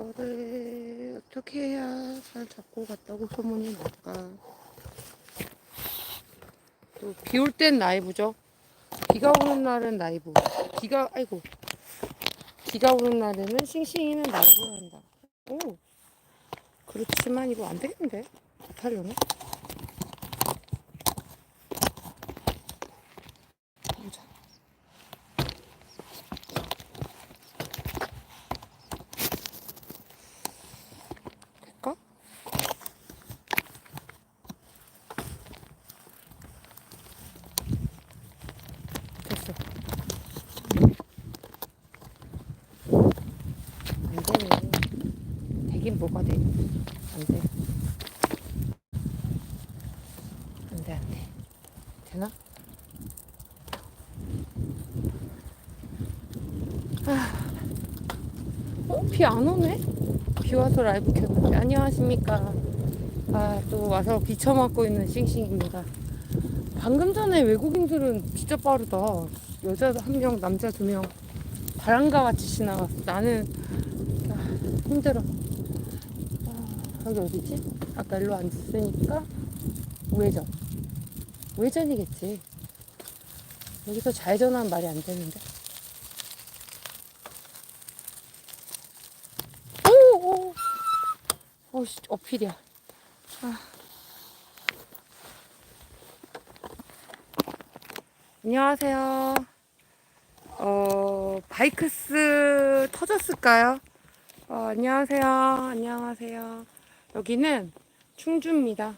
이거를 어떻게 해야 잘 잡고 갔다고 소문이 날까? 또 비 올 땐 라이브죠. 비가 오는 날은 라이브. 비가 아이고 비가 오는 날에는 싱싱이는 라이브를 한다. 오 그렇지만 이거 안 되겠는데 못하려나? 보자. 될까? 됐어. 안 되네. 되긴 뭐가 돼. 안 돼. 안 돼, 안 돼. 되나? 아. 어? 비 안 오네? 비 와서 라이브 켰는데. 안녕하십니까. 아, 또 와서 비쳐맞고 있는 싱싱입니다. 방금 전에 외국인들은 진짜 빠르다. 여자 한 명, 남자 두 명. 바람과 같이 지나갔어. 나는 아, 힘들어. 아, 여기 어디지? 아까 일로 앉았으니까 우회전. 우회전이겠지. 여기서 좌회전하면 말이 안 되는데. 오! 오! 어씨, 어필이야. 아. 안녕하세요. 어, 바이크스 터졌을까요? 어, 안녕하세요. 안녕하세요. 여기는 충주입니다.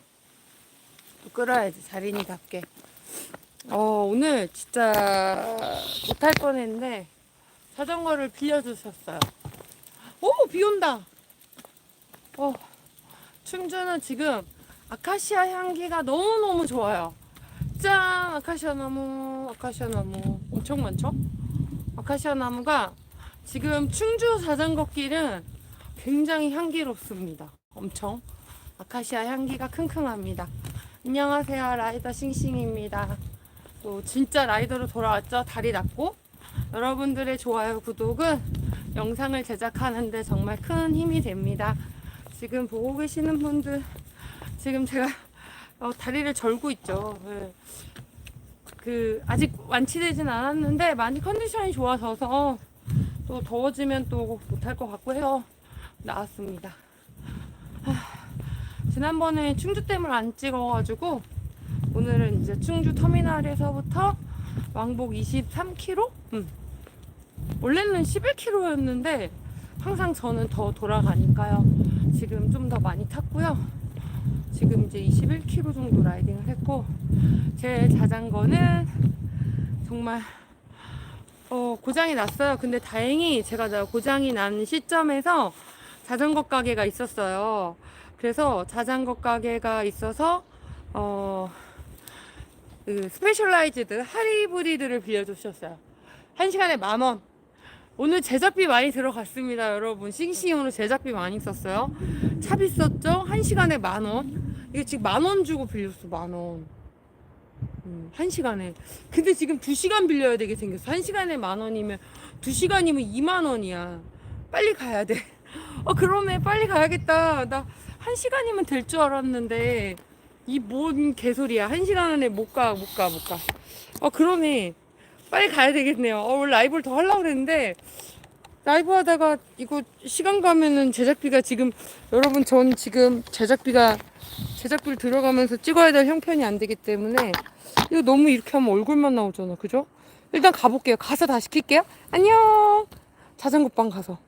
또 끌어야지, 자린이답게. 어, 오늘 진짜 못할 뻔 했는데, 자전거를 빌려주셨어요. 오, 비 온다! 어, 충주는 지금 아카시아 향기가 너무 너무 좋아요. 짠! 아카시아 나무, 아카시아 나무. 엄청 많죠? 아카시아 나무가 지금 충주 자전거 길은 굉장히 향기롭습니다. 엄청. 아카시아 향기가 킁킁합니다. 안녕하세요. 라이더 싱싱입니다. 또 진짜 라이더로 돌아왔죠. 다리 닿고. 여러분들의 좋아요, 구독은 영상을 제작하는데 정말 큰 힘이 됩니다. 지금 보고 계시는 분들, 지금 제가 어, 다리를 절고 있죠. 예. 그 아직 완치되진 않았는데 많이 컨디션이 좋아져서 또 더워지면 또 못할 것 같고 해서 나왔습니다. 하, 지난번에 충주댐을 안 찍어가지고 오늘은 이제 충주 터미널에서부터 왕복 23km? 음. 원래는 11km였는데 항상 저는 더 돌아가니까요. 지금 좀 더 많이 탔고요. 지금 이제 21km 정도 라이딩을 했고 제 자전거는 정말 어, 고장이 났어요. 근데 다행히 제가 나 고장이 난 시점에서 자전거 가게가 있었어요. 그래서 자전거 가게가 있어서 어, 그 스페셜라이즈드 하이브리드를 빌려주셨어요. 한 시간에 만 원. 오늘 제작비 많이 들어갔습니다, 여러분. 싱싱으로 제작비 많이 썼어요. 차 비쌌죠? 한 시간에 만 원. 이게 지금 만 원 주고 빌렸어, 만 원. 음, 한 시간에. 근데 지금 두 시간 빌려야 되게 생겼어. 한 시간에 만 원이면 두 시간이면 2만 원이야. 빨리 가야 돼. 어, 그러네. 빨리 가야겠다. 나 한 시간이면 될 줄 알았는데 이 뭔 개소리야. 한 시간 안에 못 가, 못 가, 못 가. 어, 그러네. 빨리 가야 되겠네요. 어, 원래 라이브를 더 하려고 그랬는데 라이브 하다가 이거 시간 가면은 제작비가 지금 여러분 전 지금 제작비가 제작비를 들어가면서 찍어야 될 형편이 안 되기 때문에 이거 너무 이렇게 하면 얼굴만 나오잖아. 그죠? 일단 가볼게요. 가서 다시 킬게요. 안녕. 자전거방 가서.